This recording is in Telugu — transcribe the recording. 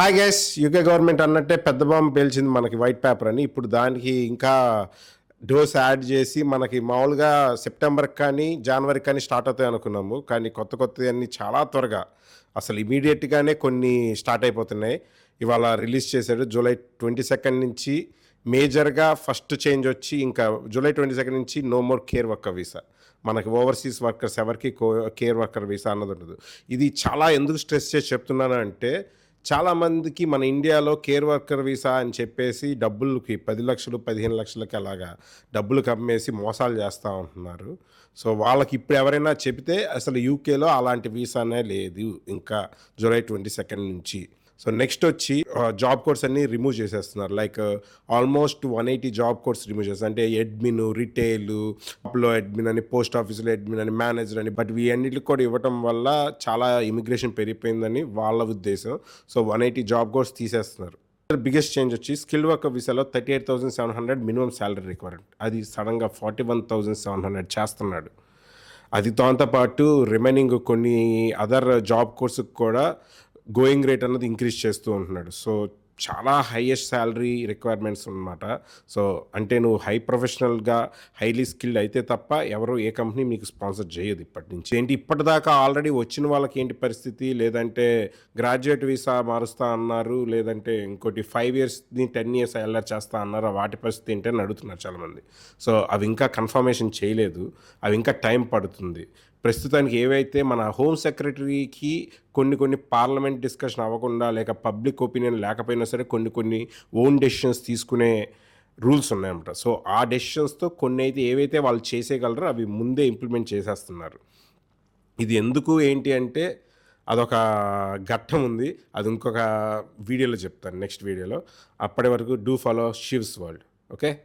హాయ్ గైస్ యూకే గవర్నమెంట్ అన్నట్టే పెద్ద బాంబు పేల్చింది మనకి వైట్ పేపర్ అని. ఇప్పుడు దానికి ఇంకా డోస్ యాడ్ చేసి మనకి మామూలుగా సెప్టెంబర్ కానీ జనవరి కానీ స్టార్ట్ అవుతాయి అనుకున్నాము. కానీ కొత్త కొత్త అన్నీ చాలా త్వరగా అసలు ఇమీడియట్గానే కొన్ని స్టార్ట్ అయిపోతున్నాయి. ఇవాళ రిలీజ్ చేశాడు జూలై ట్వంటీ సెకండ్ నుంచి మేజర్గా ఫస్ట్ చేంజ్ వచ్చి ఇంకా జూలై ట్వంటీ సెకండ్ నుంచి no more care worker visa మనకి ఓవర్సీస్ వర్కర్స్ ఎవరికి కేర్ వర్కర్ వీసా అన్నది ఉండదు. ఇది చాలా ఎందుకు స్ట్రెస్ చేసి చెప్తున్నాను అంటే చాలామందికి మన ఇండియాలో కేర్ వర్కర్ వీసా అని చెప్పేసి డబ్బులకి పది లక్షలు పదిహేను లక్షలకి అలాగా డబ్బులు కమ్మేసి మోసాలు చేస్తూ ఉంటున్నారు. సో వాళ్ళకి ఇప్పుడు ఎవరైనా చెబితే అసలు యూకేలో అలాంటి వీసానే లేదు. ఇంకా జూలై ట్వంటీ సెకండ్ నుంచి. సో నెక్స్ట్ వచ్చి జాబ్ కోడ్స్ అన్ని రిమూవ్ చేసేస్తున్నారు. Like almost one eighty job codes remove చేస్తారు. అంటే అడ్మిన్ రిటైల్ అప్లో అడ్మిన్ అని పోస్ట్ ఆఫీస్లో అడ్మిన్ అని మేనేజర్ అని. బట్ వీటన్నిటికి కూడా ఇవ్వటం వల్ల చాలా ఇమిగ్రేషన్ పెరిగిపోయిందని వాళ్ళ ఉద్దేశం. So one eighty job codes తీసేస్తున్నారు. బిగ్గెస్ట్ చేంజ్ వచ్చి skill work వీసాలో thirty eight thousand seven hundred minimum salary requirement అది సడన్గా forty one thousand seven hundred చేస్తున్నాడు. అది దాంతోపాటు రిమైనింగ్ కొన్ని అదర్ జాబ్ కోర్సుకు కూడా గోయింగ్ రేట్ అన్నది ఇంక్రీజ్ చేస్తూ ఉంటున్నాడు. సో చాలా హైయెస్ట్ శాలరీ రిక్వైర్మెంట్స్ అనమాట సో అంటే నువ్వు హై ప్రొఫెషనల్గా హైలీ స్కిల్డ్ అయితే తప్ప ఎవరు ఏ కంపెనీ మీకు స్పాన్సర్ చేయదు ఇప్పటి నుంచి ఏంటి ఇప్పటిదాకా ఆల్రెడీ వచ్చిన వాళ్ళకి ఏంటి పరిస్థితి? లేదంటే గ్రాడ్యుయేట్ వీసా మారుస్తా అన్నారు లేదంటే ఇంకోటి ఫైవ్ ఇయర్స్ని టెన్ ఇయర్స్ ఎల్ఆర్ చేస్తా అన్నారు? వాటి పరిస్థితి ఏంటి అని అడుగుతున్నారు చాలామంది. సో అవి ఇంకా కన్ఫర్మేషన్ చేయలేదు. అవి ఇంకా టైం పడుతుంది. ప్రస్తుతానికి ఏవైతే మన హోమ్ సెక్రటరీకి కొన్ని కొన్ని పార్లమెంట్ డిస్కషన్ అవ్వకుండా లేక పబ్లిక్ ఒపీనియన్ లేకపోయినా సరే కొన్ని కొన్ని ఓన్ డెసిషన్స్ తీసుకునే రూల్స్ ఉన్నాయన్నమాట సో ఆ డెసిషన్స్తో కొన్ని అయితే ఏవైతే వాళ్ళు చేసేయగలరో అవి ముందే ఇంప్లిమెంట్ చేసేస్తున్నారు. ఇది ఎందుకు ఏంటి అంటే అదొక ఘట్టం ఉంది. అది ఇంకొక వీడియోలో చెప్తాను నెక్స్ట్ వీడియోలో. అప్పటి వరకు do follow Shiv's world okay?